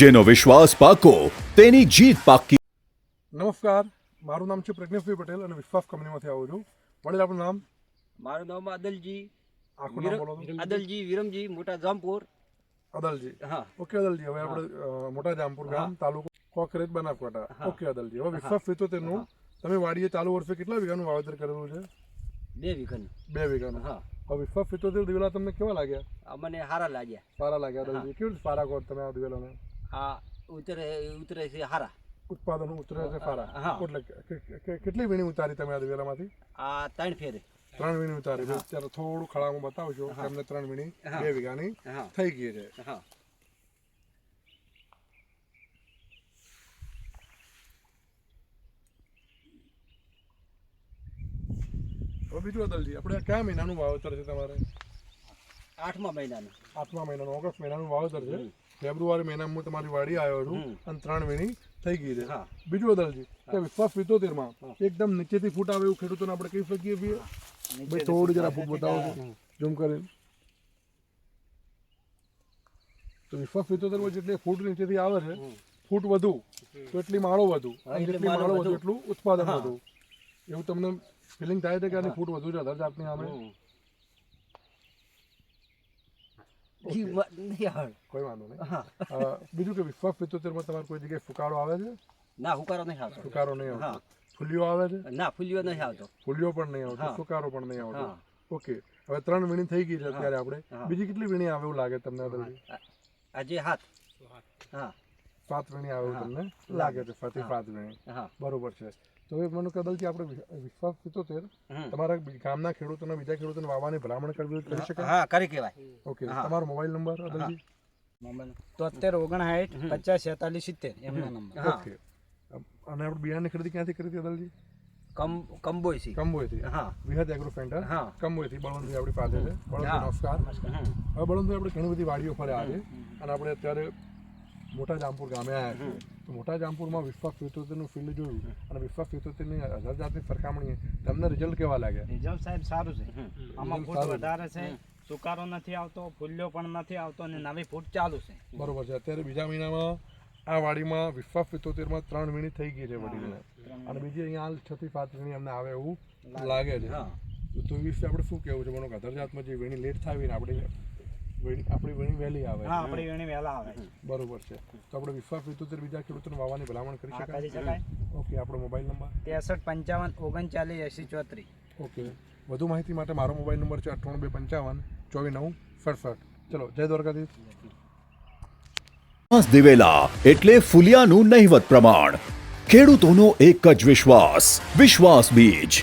જેનો વિશ્વાસ પાકો તેની જીત પાકી. નમસ્કાર મારું નામ છે પ્રજ્ઞેશભાઈ પટેલ અને વિશ્વાસ કંપનીમાંથી આવું છું. વડીલ આપણું નામ? મારું નામ અદલજી આખું નામ બોલો તો. અદલજી વિરમજી મોટા જામપુર. અદલજી હા. ઓકે અદલજી હવે આપણે મોટા જામપુર ગામ તાલુકો કોકરેજ બનાસકાંઠા. ઓકે અદલજી હવે વિશ્વાસ તેનું. તમે વાડીએ ચાલુ વર્ષે કેટલા વીઘાનું વાવેતર કરેલું છે? બે વીઘાનું. બે વીઘાનું. હા. હવે વિશ્વાસ સિત્તોતેર દિવેલા તમને કેવા લાગ્યા? મને સારા લાગ્યા. સારા લાગ્યા અદલજી કેવું સારા કહો તમે આ દિવેલાને? આ ઉતરે ઉતરે છે હારા. ઉત્પાદન ઉતરે છે સારા. એટલે કેટલી વીણી ઉતારી તમે આ દિવેલામાંથી આ ત્રણ ફેરે. ત્રણ વીણી ઉતારી ત્યારે થોડું ખળામાં બતાવજો. કે અમને ત્રણ વીણી. બે વીઘાની થઈ ગઈ છે. હા. હવે બીજું અદલજી આપણે કયા મહિનાનું વાવેતર છે તમારે? આઠમા મહિનાનું. આઠમા મહિનાનું ઓગસ્ટ મહિનાનું વાવેતર છે. ફેબ્રુઆરી મહિનામાં હું તમારી વાડી આવ્યો છું અને ત્રણ વીણી થઈ ગઈ છે. બીજું અદલજી કે વિશ્વાસ સિત્તોતેરમાં એકદમ નીચેથી ફૂટ આવે એવું ખેડૂતોને આપણે કહી શકીએ છીએ. ભાઈ થોડું જરા ફૂટ બતાવો ઝૂમ કરીને. તો વિશ્વાસ સિત્તોતેરમાં જેટલી ફૂટ નીચેથી આવે છે ફૂટ વધુ તો એટલી માળો વધુ. જેટલી માળો વધુ. એટલું ઉત્પાદન વધુ. એવું તમને ફિલિંગ થાય છે કે આની ફૂટ વધુ છે અઢાર જાતની આમે ઈ નહીં આવે. કોઈ વાંધો નહીં. હા. બીજું કે વિશ્વાસ પિત્તોતેરમાં તમારે કોઈ જગ્યાએ ફુકારો આવે છે? ના હુકારો નહીં આવતો. ફુકારો નહીં. આવતો. ફૂલિયો આવે છે? ના ફૂલિયો નહીં આવતો. ફૂલિયો પણ નહીં આવતો. ફુકારો પણ નહીં આવતો. ઓકે. હવે ત્રણ વીણી થઈ ગઈ છે અત્યારે આપણે. બીજી કેટલી વીણી આવે એવું લાગે તમને આજે હાથ? હા. વીણી આવે તમને લાગે છે ફતી સાત હા. બરોબર છે. તો એ મને કદલથી આપણે વિશ્વાસ સિત્તોતેર તેર તમારા ગામના ખેડૂતોના બીજા ખેડૂતોને વાવાની ભલામણ કરવી કરી શકાય? હા કરી કહેવાય. ઓકે તમારો મોબાઈલ નંબર અદલજી તોતેર ઓગણસાઠ પચાસ છેતાલીસ સિત્તેર એમનો નંબર. ઓકે. અને આપણે બિયારણની ખરીદી ક્યાંથી કરી હતી અદલજી કમ કંબોયસી કંબોયથી. હા. વિહત એગ્રો સેન્ટર હા. કંબોયથી બળવંતભાઈ આપણી પાસે છે. બળવંતભાઈ નમસ્કાર. હવે બળવંતભાઈ આપણે ઘણી બધી વાડીઓ ફર્યા છે અને આપણે અત્યારે મોટા જામપુર ગામે આવ્યા છે તો મોટા જામપુરમાં વિશ્વાસ સિત્તોતેરનું ફિલ્ડ જોયું અને વિશ્વાસ સિત્તોતેરની હજાર જાતની સરખામણીએ તમને રિઝલ્ટ કેવા લાગ્યા? રિઝલ્ટ સાહેબ સારું છે. આમાં ફૂટ વધારે છે સુકારો નથી આવતો ફૂલ્યો પણ નથી આવતો અને નવી ફૂટ ચાલુ છે. બરોબર છે. અત્યારે બીજા મહિનામાં આ વાડીમાં વિશ્વાસ સિત્તોતેરમાં ત્રણ વીણી થઈ ગઈ છે વડીને અને બીજી અહીંયા હાલ છ થી સાત વીણી અમને આવે એવું લાગે. છે. હા. તો એ વિશે આપણે શું કહેવું છે? મને અધર જાતમાં જે વીણી લેટ થાય ને આપણી આપણી વીણી વહેલી આવે હા આપણી વીણી વહેલા આવે બરોબર છે. તો આપણે વિશ્વાસ સિત્તોતેર બીજા ખેડૂતોને વાવવાની ભલામણ કરી શકાય? ઓકે આપણો મોબાઈલ નંબર? ત્રેસઠ પંચાવન ઓગણચાલીસ એંસી ચોત્રીસ. ઓકે. વધુ માહિતી માટે મારો મોબાઈલ નંબર છે અઠ્ઠાણું બે પંચાવન ચોવીસ નવ સડસઠ. ચલો જય દ્વારકાધીશ. વિશ્વાસ દિવેલા એટલે ફુલિયાનું નહિવત પ્રમાણ. ખેડૂતોનો એક જ વિશ્વાસ. વિશ્વાસ બીજ.